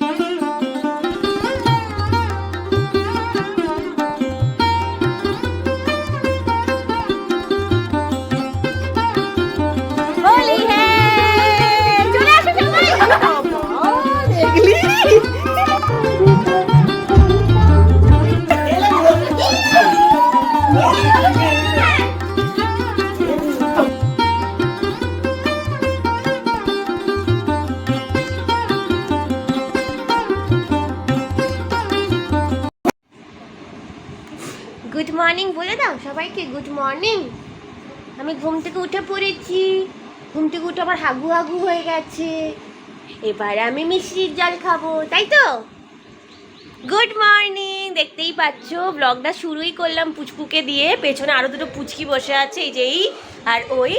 হোলি দাও সবাইকে good morning আমি ঘুম থেকে উঠে পড়েছি। ঘুম থেকে উঠে আবার হাগু হাগু হয়ে গেছে। এবার আমি মিষ্টির জল খাব, তাই তো? গুড মর্নিং দেখতেই পাচ্ছ ব্লগটা শুরুই করলাম পুচকুকে দিয়ে। পেছনে আরও দুটো পুচকি বসে আছে, এই যেই আর ওই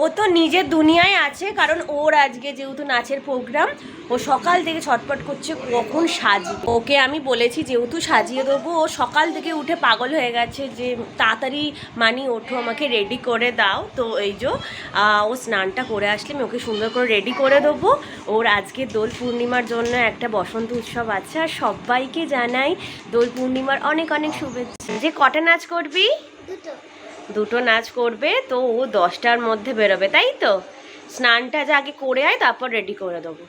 ও তো নিজের দুনিয়ায় আছে, কারণ ওর আজকে যেহেতু নাচের প্রোগ্রাম ও সকাল থেকে ছটপট করছে, কখন সাজি। ওকে আমি বলেছি যেহেতু সাজিয়ে দেবো, ও সকাল থেকে উঠে পাগল হয়ে গেছে যে তাড়াতাড়ি মানি, ওঠো, আমাকে রেডি করে দাও। তো এই যে ও স্নানটা করে আসলে আমি ওকে সুন্দর করে রেডি করে দেবো। ওর আজকে দোল পূর্ণিমার জন্য একটা বসন্ত উৎসব আছে, আর সবাইকে জানাই দোল পূর্ণিমার অনেক অনেক শুভেচ্ছা। যে কটা নাচ করবি? দুটো। নাচ করবে, তো ও দশটার মধ্যে বেরোবে, তাই তো? স্নানটা যা আগে করে আয়, তারপর রেডি করে দেবো।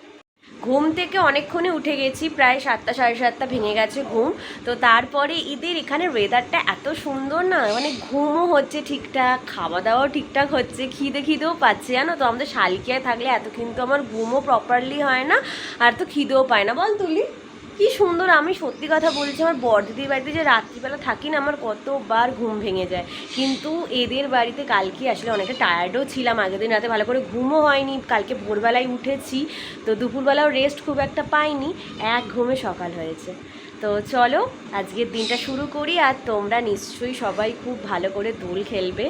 ঘুম থেকে অনেকক্ষণে উঠে গেছি, প্রায় সাতটা, সাড়ে সাতটা ভেঙে গেছে ঘুম। তো তারপরে ঈদের এখানে ওয়েদারটা এত সুন্দর না মানে ঘুমও হচ্ছে ঠিকঠাক খাওয়া দাওয়াও ঠিকঠাক হচ্ছে খিদে খিদেও পাচ্ছে, জানো তো? আমাদের শালিকিয়ায় থাকলে এত কিন্তু আমার ঘুমও প্রপারলি হয় না, আর তো খিদেও পায় না। বল, তুলি। কি সুন্দর, আমি সত্যি কথা বলছি, আমার বড়দিদির বাড়িতে যে রাত্রিবেলা থাকি না, আমার কতবার ঘুম ভেঙে যায়। কিন্তু এদের বাড়িতে কালকে আসলে অনেকটা টায়ার্ডও ছিলাম, আগের দিন রাতে ভালো করে ঘুমও হয়নি, কালকে ভোরবেলায় উঠেছি, তো দুপুরবেলাও রেস্ট খুব একটা পাইনি, এক ঘুমে সকাল হয়েছে। তো চলো, আজকের দিনটা শুরু করি, আর তোমরা নিশ্চয়ই সবাই খুব ভালো করে দোল খেলবে।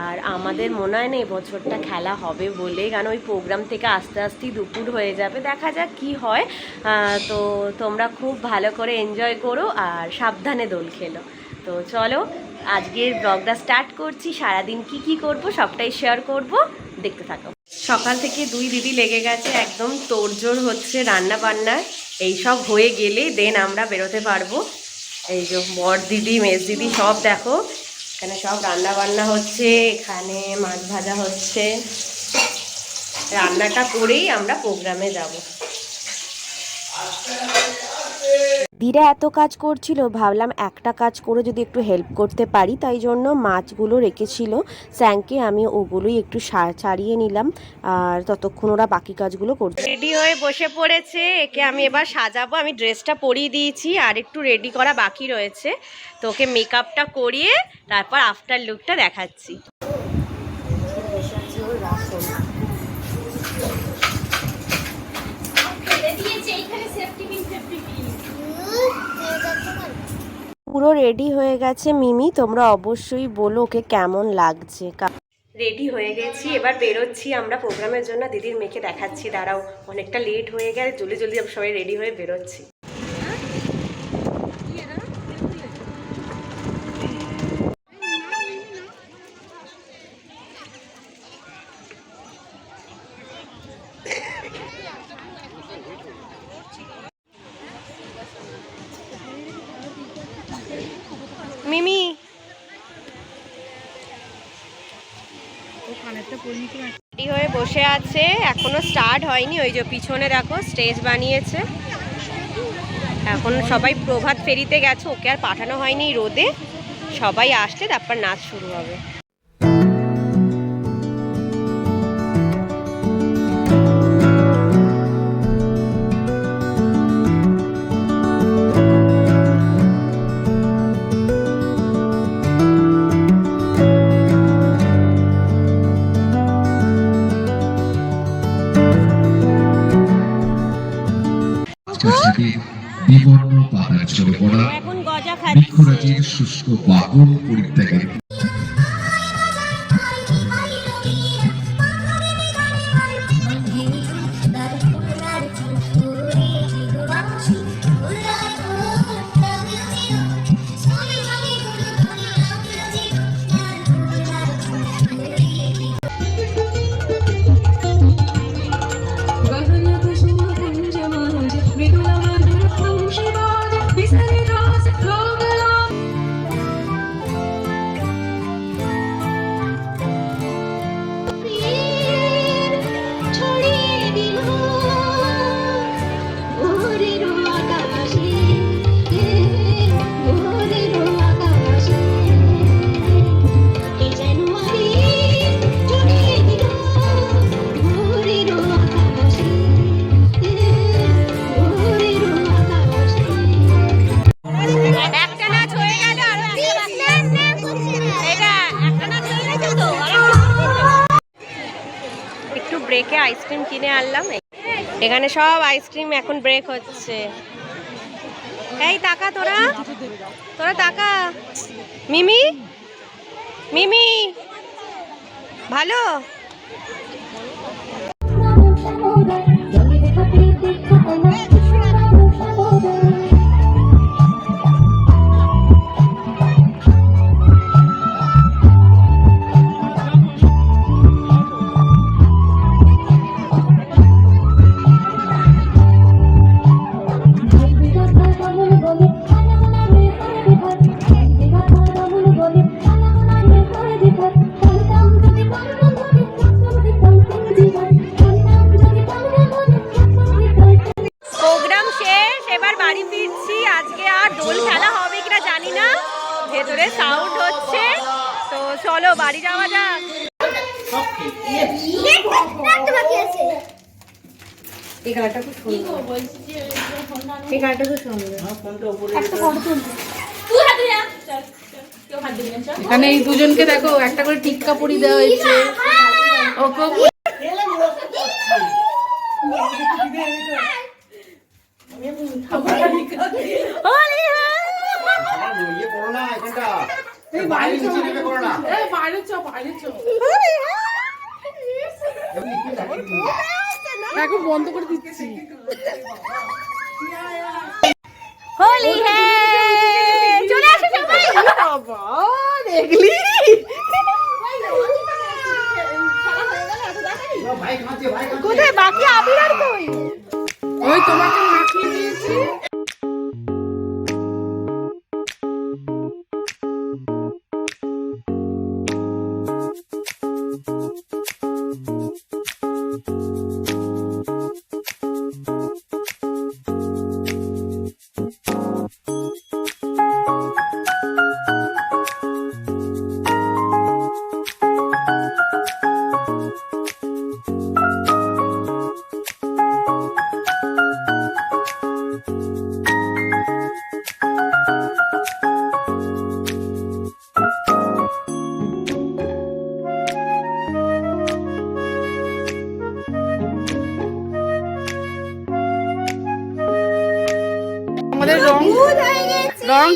আর আমাদের মনে হয় না এবছরটা খেলা হবে বলে কারণ ওই প্রোগ্রাম থেকে আস্তে আস্তেই দুপুর হয়ে যাবে। দেখা যাক কি হয়। তো তোমরা খুব ভালো করে এনজয় করো আর সাবধানে দোল খেলো। তো চলো, আজকের ব্লগটা স্টার্ট করছি। সারাদিন কি কি করব সবটাই শেয়ার করব। দেখতে থাকো। সকাল থেকে দুই দিদি লেগে গেছে, একদম তোড়জোড় হচ্ছে রান্না বান্নার এইসব হয়ে গেলে দেন আমরা বেরোতে পারব। এই যে বর দিদি, মেজ দিদি সব দেখো। এখানে সব রান্না বান্না হচ্ছে এখানে মাছ ভাজা হচ্ছে। রান্নাটা করেই আমরা প্রোগ্রামে যাব। দিদা এত কাজ করছিল, ভাবলাম একটা কাজ করে যদি একটু হেল্প করতে পারি। তাই জন্য মাছগুলো রেখেছিল, স্যাংকে আমি ওগুলোই একটু ছাড়িয়ে নিলাম। আর ততক্ষণ ওরা বাকি কাজগুলো করছে। রেডি হয়ে বসে পড়েছে, একে আমি এবার সাজাবো। আমি ড্রেসটা পরিয়ে দিয়েছি, আর একটু রেডি করা বাকি রয়েছে। তো ওকে মেকআপটা করিয়ে, তারপর আফটার লুকটা দেখাচ্ছি। পুরো রেডি হয়ে গেছে মিমি, তোমরা অবশ্যই বলো ওকে কেমন লাগছে। রেডি হয়ে গেছি, এবার বেরোচ্ছি আমরা প্রোগ্রামের জন্য। দিদির মেয়েকে দেখাচ্ছি, দাঁড়াও, অনেকটা লেট হয়ে গেলে জলদি জলদি সবাই রেডি হয়ে বেরোচ্ছি। বসে আছে, এখনও স্টার্ট হয়নি, ওই যে পিছনে দেখো স্টেজ বানিয়েছে। এখন সবাই প্রভাত ফেরিতে গেছে, ওকে আর পাঠানো হয়নি রোদে। সবাই আসছে, তারপর নাচ শুরু হবে। পৃথিবীর বিবর্ণ পাহাড় ঝরে পড়া বৃক্ষরাজির শুষ্ক বাহন পরিত্যাগের কিনে আনলাম। এখানে সব আইসক্রিম এখন ব্রেক হচ্ছে। এই তাকা তোরা। তোরা টাকা মিমি? মিমি? ভালো? গানটা খুব সুন্দর। এই খুব সুন্দর। এখানে এই দুজনকে দেখো একটা করে টিক্কা পরি দেওয়া হয়েছে। ওকে বাইরে চ বাইরে চ। দেখো বন্ধ করে দিচ্ছি। হোলি চলে আসো সবাই! বাবা দেখলি কোথায় বাকি আবির আর কই? ওই তোমাকে মাখিয়ে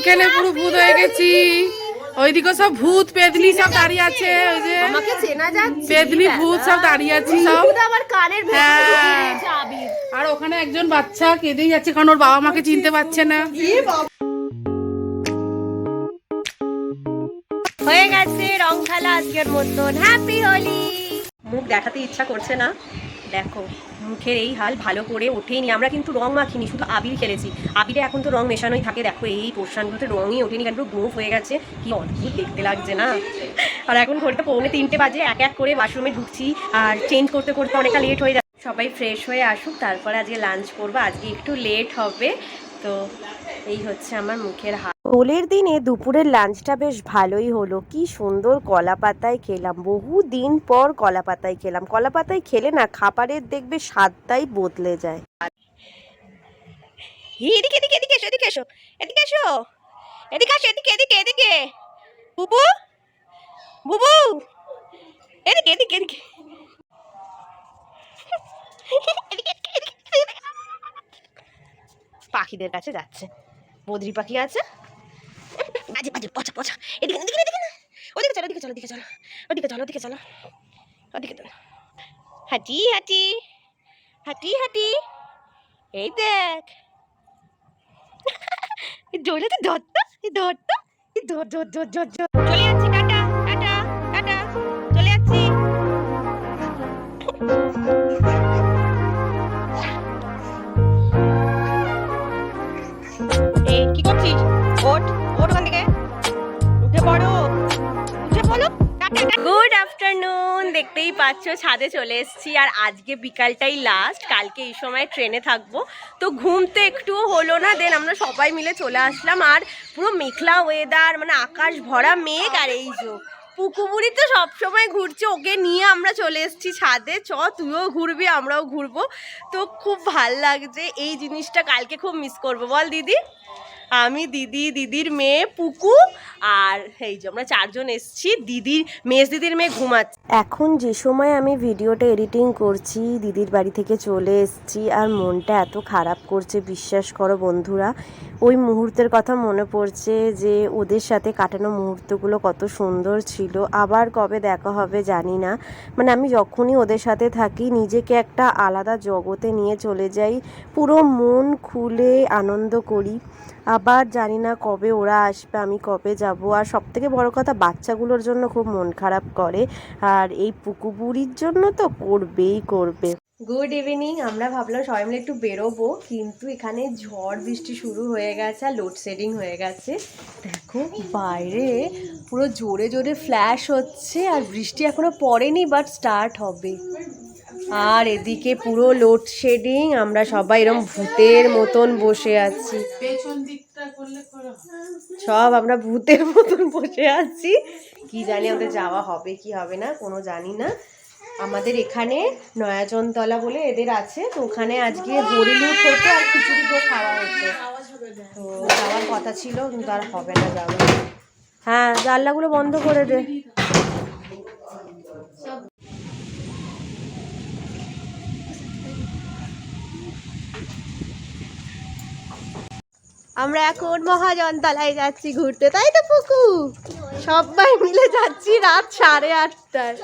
খেলে পুরো ভূত হয়ে গেছি। ওইদিকে সব ভূত পেদলি সব দাঁড়িয়ে আছে ওই যে। আমাকে চেনা যাচ্ছে পেদনি ভূত সব দাঁড়িয়ে আছে সব। শুধু আমার কানের ভেতরে হ্যাঁ। আর ওখানে একজন বাচ্চা কেঁদেই যাচ্ছে কারণ ওর বাবা মাকে চিনতে পারছে না। হয়ে গেছে রং খেলা আজকের মতন হ্যাপি হোলি মুখ দেখাতে ইচ্ছা করছে না। দেখো। মুখের এই হাল ভালো করে ওঠেনি। আমরা কিন্তু রং মাখিনি, শুধু আবির খেলেছি। আবিরে এখন তো রং মেশানোই থাকে। দেখো, এই পোর্শনগুলোতে রঙই ওঠেনি। কারণ পুরো গোফ হয়ে গেছে। কি অদ্ভুত দেখতে লাগছে না? আর এখন ঘড়িটা পৌনে তিনটে বাজে, এক এক করে ওয়াশরুমে ঢুকছি। আর চেঞ্জ করতে করতে অনেকটা লেট হয়ে যাচ্ছে। সবাই ফ্রেশ হয়ে আসুক, তারপরে আজকে লাঞ্চ করব। আজকে একটু লেট হবে। তো এই হচ্ছে আমার মুখের হাল। দোলের দিনে দুপুরের লাঞ্চটা বেশ ভালোই হলো। কি সুন্দর কলা পাতায় খেলাম। বহু দিন পর কলা পাতায় খেলাম। কলা পাতায় খেলে না খাবারের দেখবে স্বাদটাই বদলে যায়। এদিকে এদিকে এদিকে এসো এদিকে এসো এদিকে এসো। এদিকে আসো, এদিকে এদিকে এদিকে। বুবু বুবু। এদিকে এদিকে এদিকে। পাখিদের কাছে যাচ্ছে। বদ্রি পাখি আছে। বাজে বাজে, পচা পচা। এদিকে এদিকে এদিকে না। ওদিকে চলো ওদিকে চলো ওদিকে চলো। ওদিকে চলো ওদিকে চলো। ওদিকে চলো হাঁটি হাঁটি। হাঁটি হাঁটি। এই দেখ। এই তো ধরতো ধরতো ধর ধর ধর ধর। দেখতেই পাচ্ছ, ছাদে চলে এসেছি। আর আজকে বিকালটাই লাস্ট কালকে এই সময় ট্রেনে থাকব। তো ঘুম তো একটুও হলো না দেন আমরা সবাই মিলে চলে আসলাম। আর পুরো মেঘলা ওয়েদার মানে আকাশ ভরা মেঘ, আর এই যে পুকুবুড়ি তো সবসময় ঘুরছে, ওকে নিয়ে আমরা চলে এসেছি ছাদে। চ, তুইও ঘুরবি, আমরাও ঘুরবো। তো খুব ভালো লাগছে, এই জিনিসটা কালকে খুব মিস করব। বল দিদি। আমি দিদি, দিদির মেয়ে, পুকু, আর এই যে আমরা চারজন এসছি। দিদির মেজ দিদির মেয়ে ঘুমাচ্ছে। এখন যে সময় আমি ভিডিওটা এডিটিং করছি, দিদির বাড়ি থেকে চলে এসছি আর মনটা এত খারাপ করছে, বিশ্বাস করো বন্ধুরা, ওই মুহূর্তের কথা মনে পড়ছে যে ওদের সাথে কাটানো মুহূর্তগুলো কত সুন্দর ছিল। আবার কবে দেখা হবে জানি না। মানে আমি যখনই ওদের সাথে থাকি, নিজেকে একটা আলাদা জগতে নিয়ে চলে যাই, পুরো মন খুলে আনন্দ করি। আবার জানি না কবে ওরা আসবে, আমি কবে যাব। আর সব থেকে বড় কথা, বাচ্চাগুলোর জন্য খুব মন খারাপ করে। আর এই পুকু বুড়ির জন্য তো করবেই করবে। গুড ইভিনিং আমরা ভাবলাম সবাই মিলে একটু বেরোবো কিন্তু এখানে ঝড় বৃষ্টি শুরু হয়ে গেছে আর লোডশেডিং হয়ে গেছে। দেখো বাইরে পুরো জোরে জোরে ফ্ল্যাশ হচ্ছে আর বৃষ্টি এখনও পড়েনি বাট স্টার্ট হবে। আর এদিকে পুরো লোডশেডিং আমরা সবাই এরকম ভূতের মতন বসে আছি। সব আমরা ভূতের মতন বসে আছি। কি জানি আমাদের যাওয়া হবে, কি হবে না, কোনো জানি না। আমাদের এখানে নয়াজনতলা বলে এদের আছে, তো ওখানে আজকে হরিলুট হতো আর খিচুড়ি ভোগ খাওয়া হতো তো যাওয়ার কথা ছিল, কিন্তু আর হবে না যাওয়া। হ্যাঁ জানলাগুলো বন্ধ করে দে। আমরা এখন মহাজনতলায় যাচ্ছি ঘুরতে, তাই তো পুকু সবাই মিলে যাচ্ছি রাত সাড়ে আটটায়।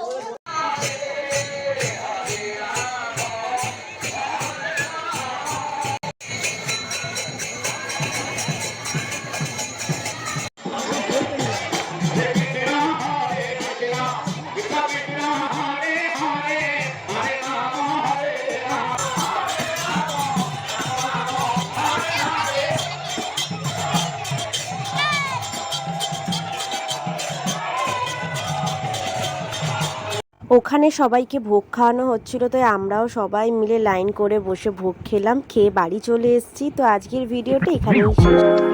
ওখানে সবাইকে ভোগ খাওয়ানো হচ্ছিল, তাই আমরাও সবাই মিলে লাইন করে বসে ভোগ খেলাম, খেয়ে বাড়ি চলে এসেছি। তো আজকের ভিডিওটা এখানেই শেষ